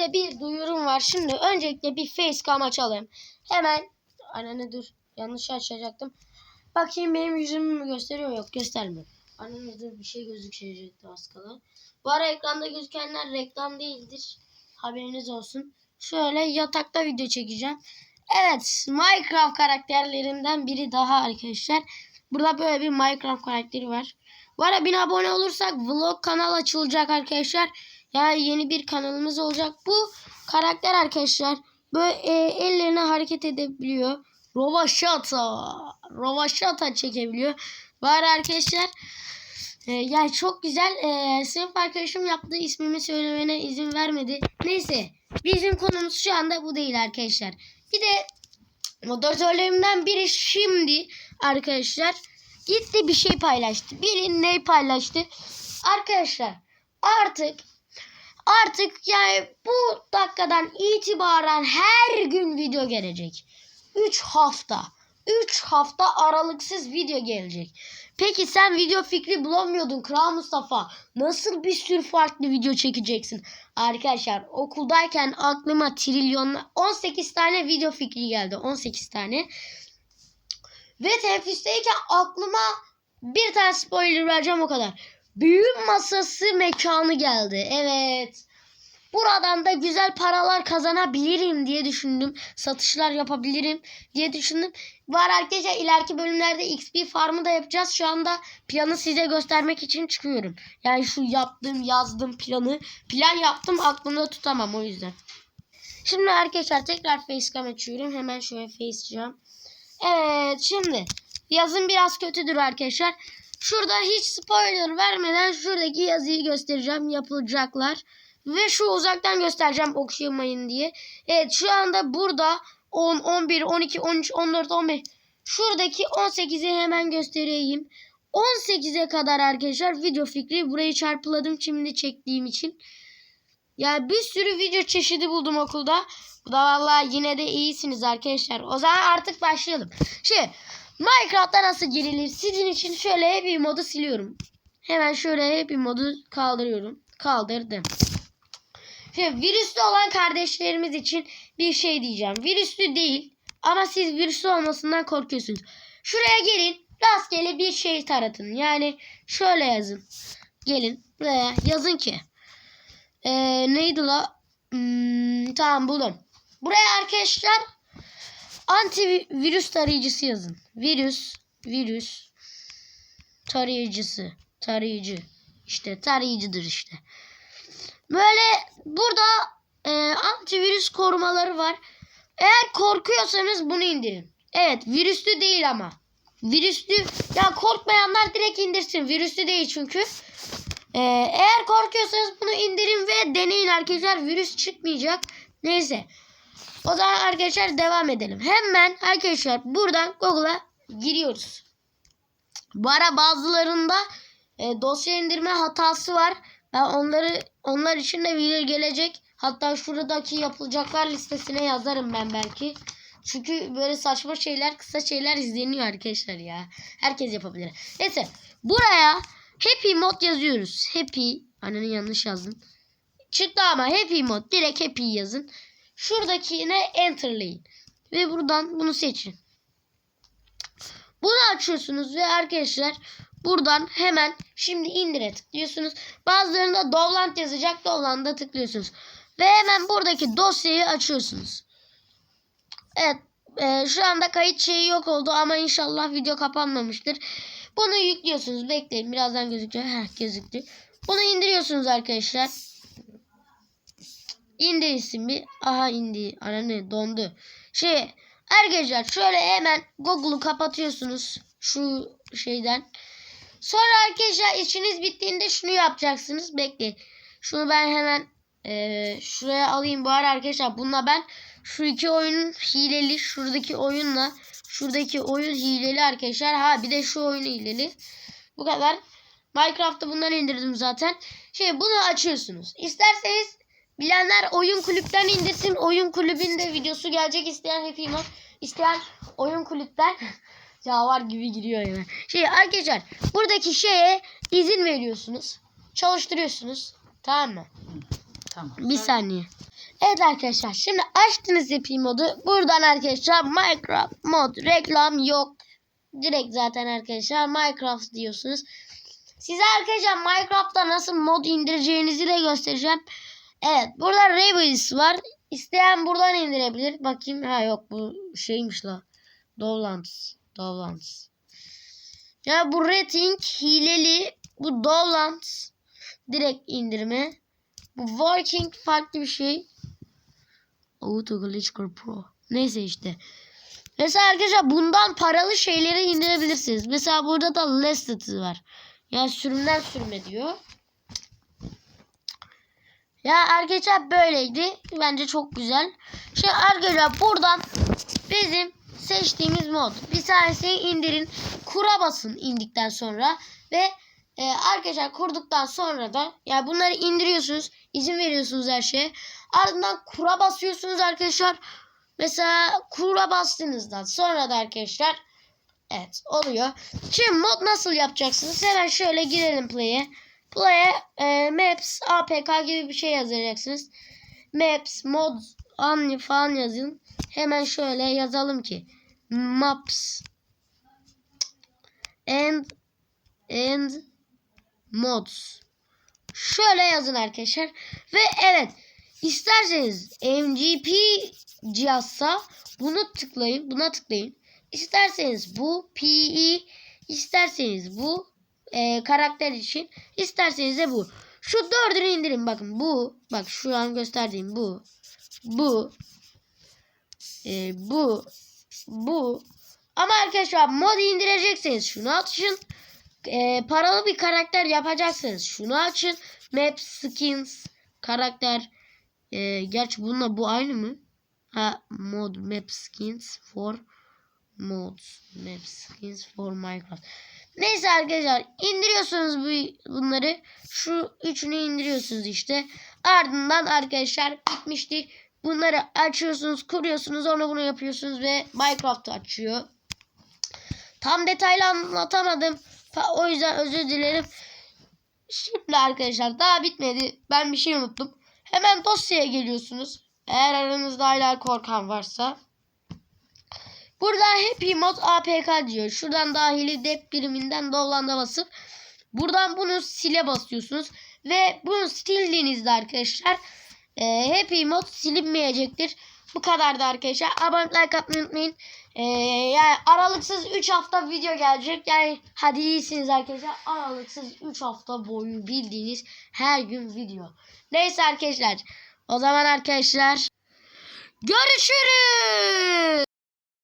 size bir duyurum var. Şimdi öncelikle bir facecam açalım. Hemen anne dur yanlış açacaktım. Bakayım benim yüzümü mü gösteriyor yok göstermiyor. Anne dur bir şey gözükecekti az kala. Bu ara ekranda gözükenler reklam değildir. Haberiniz olsun. Şöyle yatakta video çekeceğim. Evet Minecraft karakterlerinden biri daha arkadaşlar. Burada böyle bir Minecraft karakteri var. Bu ara 1000 abone olursak vlog kanal açılacak arkadaşlar. Yani yeni bir kanalımız olacak. Bu karakter arkadaşlar böyle e, ellerine hareket edebiliyor. Rovaşata. Rovaşata çekebiliyor. Var arkadaşlar. E, yani çok güzel. E, sınıf arkadaşım yaptığı ismimi söylemene izin vermedi. Neyse. Bizim konumuz şu anda bu değil arkadaşlar. Bir de moderatörlerimden biri şimdi arkadaşlar gitti bir şey paylaştı. Biri ne paylaştı? Arkadaşlar artık artık yani bu dakikadan itibaren her gün video gelecek. 3 hafta. 3 hafta aralıksız video gelecek. Peki sen video fikri bulamıyordun Kral Mustafa. Nasıl bir sürü farklı video çekeceksin? Arkadaşlar okuldayken aklıma trilyonla 18 tane video fikri geldi. 18 tane. Ve teneffüsteyken aklıma bir tane spoiler vereceğim o kadar. Büyü masası mekanı geldi. Evet. Buradan da güzel paralar kazanabilirim diye düşündüm. Satışlar yapabilirim diye düşündüm. Var arkadaşlar ileriki bölümlerde XP farmı da yapacağız. Şu anda planı size göstermek için çıkıyorum. Yani şu yaptığım yazdığım planı plan yaptım aklımda tutamam o yüzden. Şimdi arkadaşlar tekrar facecam açıyorum. Hemen şöyle facecam. Evet şimdi yazım biraz kötüdür arkadaşlar. Şurada hiç spoiler vermeden şuradaki yazıyı göstereceğim. Yapılacaklar. Ve şu uzaktan göstereceğim okuyamayın diye. Evet şu anda burada 10, 11, 12, 13, 14, 15. Şuradaki 18'i hemen göstereyim. 18'e kadar arkadaşlar video fikri. Burayı çarpıladım şimdi çektiğim için. Ya bir sürü video çeşidi buldum okulda. Bu da vallahi yine de iyisiniz arkadaşlar. O zaman artık başlayalım. Şey Minecraft'ta nasıl girilir? Sizin için şöyle happy modu siliyorum. Hemen şöyle happy modu kaldırıyorum. Kaldırdım. Şimdi virüslü olan kardeşlerimiz için bir şey diyeceğim. Virüslü değil ama siz virüslü olmasından korkuyorsunuz. Şuraya gelin rastgele bir şey taratın. Yani şöyle yazın. Gelin buraya yazın ki. Ee, neydi la? Hmm, tamam buldum. Buraya arkadaşlar antivirüs tarayıcısı yazın. Virüs, virüs tarayıcısı, tarayıcı. İşte tarayıcıdır işte. Böyle burada e, antivirüs korumaları var. Eğer korkuyorsanız bunu indirin. Evet virüslü değil ama. Virüslü ya korkmayanlar direkt indirsin. Virüslü değil çünkü. Ee, eğer korkuyorsanız bunu indirin ve deneyin arkadaşlar. Virüs çıkmayacak. Neyse. O zaman arkadaşlar devam edelim. Hemen arkadaşlar buradan Google'a giriyoruz. Bu ara bazılarında e, dosya indirme hatası var. Ben onları onlar için de video gelecek. Hatta şuradaki yapılacaklar listesine yazarım ben belki. Çünkü böyle saçma şeyler, kısa şeyler izleniyor arkadaşlar ya. Herkes yapabilir. Neyse buraya Happy Mod yazıyoruz. Happy. Annenin yanlış yazdım. Çıktı ama Happy Mod. Direkt Happy yazın. Şuradakine enterleyin. Ve buradan bunu seçin. Bunu açıyorsunuz ve arkadaşlar buradan hemen şimdi indire tıklıyorsunuz. Bazılarında Dovland yazacak. Dovland'a tıklıyorsunuz. Ve hemen buradaki dosyayı açıyorsunuz. Evet. e, şu anda kayıt şeyi yok oldu ama inşallah video kapanmamıştır. Bunu yüklüyorsunuz. Bekleyin. Birazdan gözükecek. Heh, gözüktü. Bunu indiriyorsunuz arkadaşlar. İndirilsin bir. Aha indi. Ananı dondu. Şey arkadaşlar şöyle hemen Google'u kapatıyorsunuz. Şu şeyden. Sonra arkadaşlar işiniz bittiğinde şunu yapacaksınız. Bekleyin. Şunu ben hemen eee, şuraya alayım. Bu ara arkadaşlar bununla ben şu iki oyunun hileli. Şuradaki oyunla şuradaki oyun hileli arkadaşlar. Ha bir de şu oyun hileli. Bu kadar. Minecraft'ta bunları indirdim zaten. Şey bunu açıyorsunuz. İsterseniz bilenler oyun kulüpten indirsin. Oyun kulübünde videosu gelecek isteyen hepim var. İsteyen oyun kulüpten Cavar gibi giriyor hemen. Şey arkadaşlar buradaki şeye izin veriyorsunuz. Çalıştırıyorsunuz. Tamam mı? Tamam. Bir saniye. Evet arkadaşlar şimdi açtınız yapayım modu. Buradan arkadaşlar Minecraft mod reklam yok. Direkt zaten arkadaşlar Minecraft diyorsunuz. Size arkadaşlar Minecraft'ta nasıl mod indireceğinizi de göstereceğim. Evet burada Rebels var. İsteyen buradan indirebilir. Bakayım. Ha yok bu şeymiş la. Dovlands. Dovlands. Ya bu rating hileli. Bu Dovlands. Direkt indirme. Bu Working farklı bir şey. Auto Glitchcore Pro. Neyse işte. Mesela arkadaşlar bundan paralı şeyleri indirebilirsiniz. Mesela burada da Listed var. Yani sürümden sürme diyor. Ya arkadaşlar böyleydi. Bence çok güzel. Şimdi arkadaşlar buradan bizim seçtiğimiz mod. Bir tanesini indirin. Kura basın indikten sonra. Ve e, arkadaşlar kurduktan sonra da yani bunları indiriyorsunuz. izin veriyorsunuz her şeye. Ardından kura basıyorsunuz arkadaşlar. Mesela kura bastığınızdan sonra da arkadaşlar evet oluyor. Şimdi mod nasıl yapacaksınız? Hemen şöyle girelim play'e. Play'e e, maps apk gibi bir şey yazacaksınız. Maps mod anli falan yazın. Hemen şöyle yazalım ki maps and and mods. Şöyle yazın arkadaşlar. Ve evet isterseniz MGP cihazsa bunu tıklayın. Buna tıklayın. İsterseniz bu PE isterseniz bu e, karakter için. İsterseniz de bu. Şu dördünü indirin. Bakın bu. Bak şu an gösterdiğim bu. Bu. E, bu. Bu. Ama arkadaşlar mod indirecekseniz şunu açın. E, paralı bir karakter yapacaksınız. Şunu açın. Map skins karakter. E, gerçi bununla bu aynı mı? Ha mod map skins for mods. Map skins for minecraft Neyse arkadaşlar indiriyorsunuz bu bunları. Şu üçünü indiriyorsunuz işte. Ardından arkadaşlar bitmiştir. Bunları açıyorsunuz, kuruyorsunuz, onu bunu yapıyorsunuz ve Minecraft açıyor. Tam detaylı anlatamadım. O yüzden özür dilerim. Şimdi arkadaşlar daha bitmedi. Ben bir şey unuttum. Hemen dosyaya geliyorsunuz. Eğer aranızda hala korkan varsa. Burada Happy Mod APK diyor. Şuradan dahili dep biriminden download'a basıp buradan bunu sile basıyorsunuz. Ve bunu sildiğinizde arkadaşlar e, Happy Mod silinmeyecektir. Bu kadar da arkadaşlar. Abone like atmayı unutmayın. E, yani aralıksız 3 hafta video gelecek. Yani hadi iyisiniz arkadaşlar. Aralıksız 3 hafta boyu bildiğiniz her gün video. Neyse arkadaşlar. O zaman arkadaşlar görüşürüz.